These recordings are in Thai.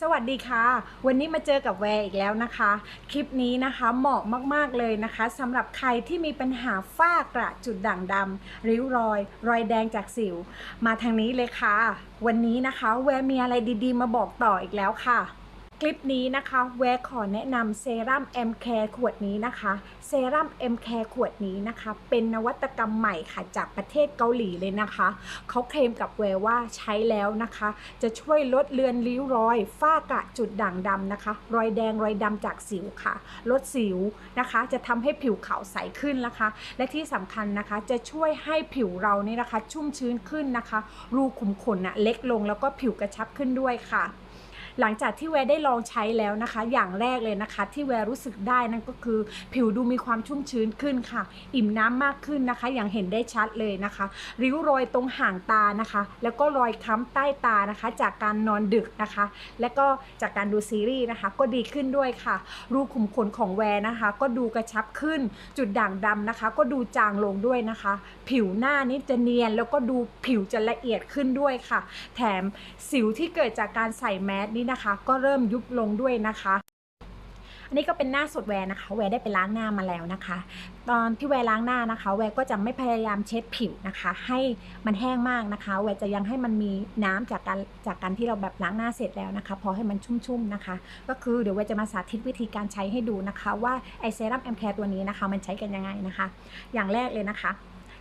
สวัสดีค่ะ วันนี้มาเจอกับแวร์อีกแล้วนะคะ คลิปนี้นะคะเหมาะมากๆเลยนะคะสำหรับใครที่มีปัญหาฝ้ากระจุดด่างดำริ้วรอย รอยแดงจากสิว มาทางนี้เลยค่ะ วันนี้นะคะ แวร์มีอะไรดีๆ มาบอกต่ออีกแล้วค่ะ คลิปนี้นะคะแวร์ขอแนะนำเซรั่ม M Care ขวดนี้นะคะเซรั่ม M Care ขวดนี้นะคะ เป็นนวัตกรรมใหม่ค่ะจากประเทศเกาหลีเลยนะคะ เขาเคลมกับแวร์ว่าใช้แล้วนะคะ จะช่วยลดเลือนริ้วรอย ฝ้ากระจุดด่างดำนะคะ รอยแดงรอยดำจากสิวค่ะ ลดสิวนะคะ จะทำให้ผิวขาวใสขึ้นนะคะ และที่สำคัญนะคะจะช่วยให้ผิวเรานี่นะคะ ชุ่มชื้นขึ้นนะคะ รูขุมขนนะเล็กลงแล้วก็ผิวกระชับขึ้นด้วยค่ะ หลังจากที่แวร์ได้ลองใช้แล้วนะคะ อย่างแรกเลยนะคะ ที่แวร์รู้สึกได้นั่นก็คือ ผิวดูมีความชุ่มชื้นขึ้นค่ะ อิ่มน้ำมากขึ้นนะคะ อย่างเห็นได้ชัดเลยนะคะ ริ้วรอยตรงห่างตานะคะ แล้วก็รอยค้ำใต้ตานะคะ จากการนอนดึกนะคะ และก็จากการดูซีรีส์นะคะ ก็ดีขึ้นด้วยค่ะ รูขุมขนของแวร์นะคะ ก็ดูกระชับขึ้น จุดด่างดำนะคะ ก็ดูจางลงด้วยนะคะ ผิวหน้านี่จะเนียนแล้วก็ดูผิวจะละเอียดขึ้นด้วยค่ะ แถมสิวที่เกิดจากการใส่แมสนี่นะคะ ก็เริ่มยุบลงด้วยนะคะ อันนี้ก็เป็นหน้าสดแวร์นะคะ แวร์ได้ไปล้างหน้ามาแล้วนะคะ ตอนที่แวร์ล้างหน้านะคะ แวร์ก็จะไม่พยายามเช็ดผิวนะคะ ให้มันแห้งมากนะคะ แวร์จะยังให้มันมีน้ำจากการจากการที่เราแบบล้างหน้าเสร็จแล้วนะคะ พอให้มันชุ่มๆนะคะ ก็คือเดี๋ยวแวร์จะมาสาธิตวิธีการใช้ให้ดูนะคะ ว่าไอเซรั่มแอมแคร์ตัวนี้นะคะ มันใช้กันยังไงนะคะ อย่างแรกเลยนะคะ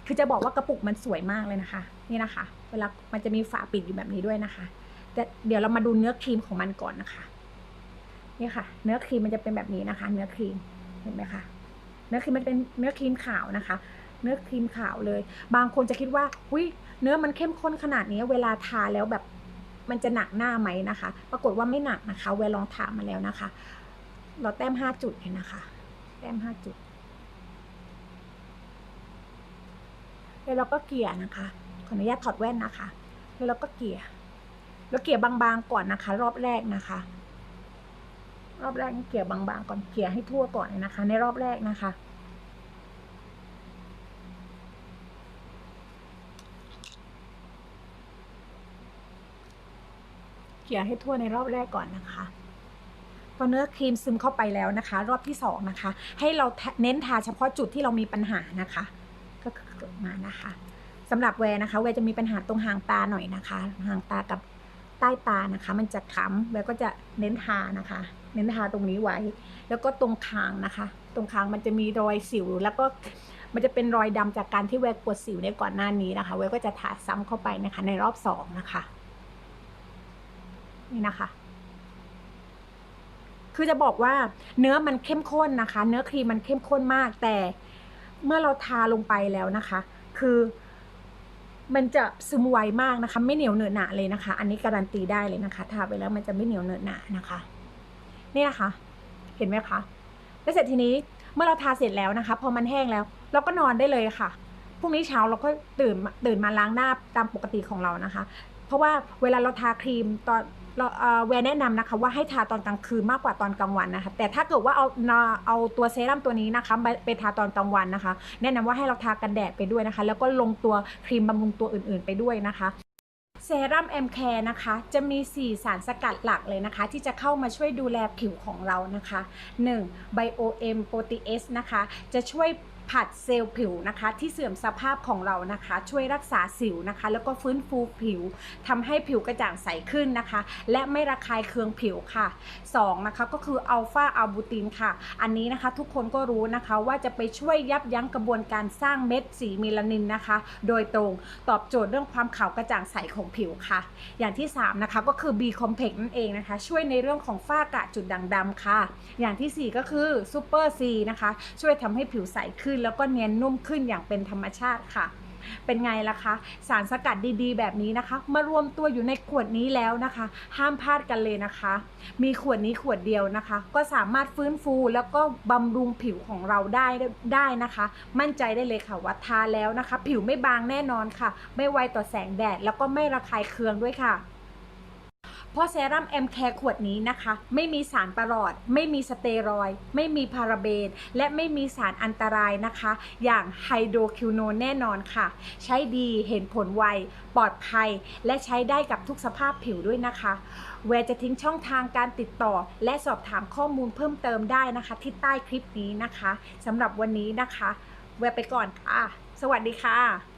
คือจะบอกว่ากระปุกมันสวยมากเลยนะคะ นี่นะคะ เวลามันจะมีฝาปิดอยู่แบบนี้ด้วยนะคะ เดี๋ยวเรามาดูเนื้อครีมของมันก่อนนะคะ นี่ค่ะ เนื้อครีมมันจะเป็นแบบนี้นะคะ เนื้อครีมเห็นไหมคะเนื้อครีมมันเป็นเนื้อครีมขาวนะคะ เนื้อครีมขาวเลย บางคนจะคิดว่าอุ้ยเนื้อมันเข้มข้นขนาดนี้ เวลาทาแล้วแบบมันจะหนักหน้าไหมนะคะ ปรากฏว่าไม่หนักนะคะ เวลลองทามาแล้วนะคะ เราแต้มห้าจุดเลยนะคะ แต้มห้าจุดแล้วเราก็เกลี่ยนะคะ ขออนุญาตถอดแว่นนะคะ แล้วเราก็เกลี่ย แล้วเกลี่ยบางๆก่อนนะคะ รอบแรกนะคะ รอบแรกเกลี่ยบางๆก่อนเกลี่ยให้ทั่วก่อนนะคะ ในรอบแรกนะคะเกลี่ยให้ทั่วในรอบแรกก่อนนะคะพอเนื้อครีมซึมเข้าไปแล้วนะคะ รอบที่สองนะคะ ให้เราเน้นทาเฉพาะจุดที่เรามีปัญหานะคะ ก็คือมานะคะสำหรับแวร์นะคะ แวร์จะมีปัญหาตรงหางตาหน่อยนะคะ หางตากับ ใต้ตานะคะ มันจะค้ำแวร์ก็จะเน้นทานะคะ เน้นทาตรงนี้ไว้ แล้วก็ตรงคางนะคะ ตรงคางมันจะมีรอยสิว แล้วก็มันจะเป็นรอยดำจากการที่แวร์ปวดสิวในก่อนหน้านี้นะคะ แวร์ก็จะทาซ้ำเข้าไปนะคะ ในรอบสองนะคะ นี่นะคะคือจะบอกว่าเนื้อมันเข้มข้นนะคะ เนื้อครีมมันเข้มข้นมาก แต่เมื่อเราทาลงไปแล้วนะคะ คือ มันจะซึมไวมากนะคะ ไม่เหนียวเหนอะหนะเลยนะคะ อันนี้การันตีได้เลยนะคะทาไปแล้วมันจะไม่เหนียวเหนอะหนะนะคะ นี่นะคะ เห็นไหมคะแล้วเสร็จทีนี้เมื่อเราทาเสร็จแล้วนะคะ พอมันแห้งแล้ว เราก็นอนได้เลยค่ะพรุ่งนี้เช้าเราก็ตื่นตื่นมาล้างหน้าตามปกติของเรานะคะ เพราะว่าเวลาเราทาครีมตอนเราเอ่อแวร์แนะนำนะคะว่าให้ทาตอนกลางคืนมากกว่าตอนกลางวันนะคะแต่ถ้าเกิดว่าเอาเอาตัวเซรั่มตัวนี้นะคะไปไปทาตอนกลางวันนะคะ แนะนำว่าให้เราทากันแดดไปด้วยนะคะ แล้วก็ลงตัวครีมบำรุงตัวอื่น ๆ ไปด้วยนะคะเซรั่ม M Care นะคะ จะมี 4 สารสกัดหลักเลยนะคะ ที่จะเข้ามาช่วยดูแลผิวของเรานะคะ 1. BioM Protease นะคะ จะช่วย ผัดเซลล์ผิวนะคะ ที่เสื่อมสภาพของเรานะคะ ช่วยรักษาสิวนะคะ แล้วก็ฟื้นฟูผิวทำให้ผิวกระจ่างใสขึ้นนะคะ และไม่ระคายเคืองผิวค่ะ 2. นะคะก็คืออัลฟาอัลบูตินค่ะ อันนี้นะคะทุกคนก็รู้นะคะว่าจะไปช่วยยับยั้งกระบวนการสร้างเม็ดสีเมลานินนะคะ โดยตรงตอบโจทย์เรื่องความขาวกระจ่างใสของผิวค่ะ อย่างที่ 3 นะคะก็คือ B Complex นั่นเองนะคะ ช่วยในเรื่องของฝ้ากระจุดด่างดำค่ะ อย่างทีสี่4 ก็คือ Super C นะคะ ช่วยทำให้ผิวใสขึ้นแล้วก็เนียนนุ่มขึ้นอย่างเป็นธรรมชาติค่ะ เป็นไงล่ะคะ สารสกัดดีๆ แบบนี้นะคะ มารวมตัวอยู่ในขวดนี้แล้วนะคะ ห้ามพลาดกันเลยนะคะ มีขวดนี้ขวดเดียวนะคะ ก็สามารถฟื้นฟูแล้วก็บำรุงผิวของเราได้ได้นะคะ มั่นใจได้เลยค่ะว่าทาแล้วนะคะ ผิวไม่บางแน่นอนค่ะ ไม่ไวต่อแสงแดดแล้วก็ไม่ระคายเคืองด้วยค่ะ เพราะเซรั่มแอมแคร์ขวดนี้นะคะ ไม่มีสารประหลอด ไม่มีสเตียรอย ไม่มีพาราเบน และไม่มีสารอันตรายนะคะ อย่างไฮโดรคิวโนนแน่นอนค่ะ ใช้ดีเห็นผลไว ปลอดภัย และใช้ได้กับทุกสภาพผิวด้วยนะคะ แวร์จะทิ้งช่องทางการติดต่อ และสอบถามข้อมูลเพิ่มเติมได้นะคะ ที่ใต้คลิปนี้นะคะสำหรับวันนี้นะคะ แวร์ไปก่อนค่ะ สวัสดีค่ะ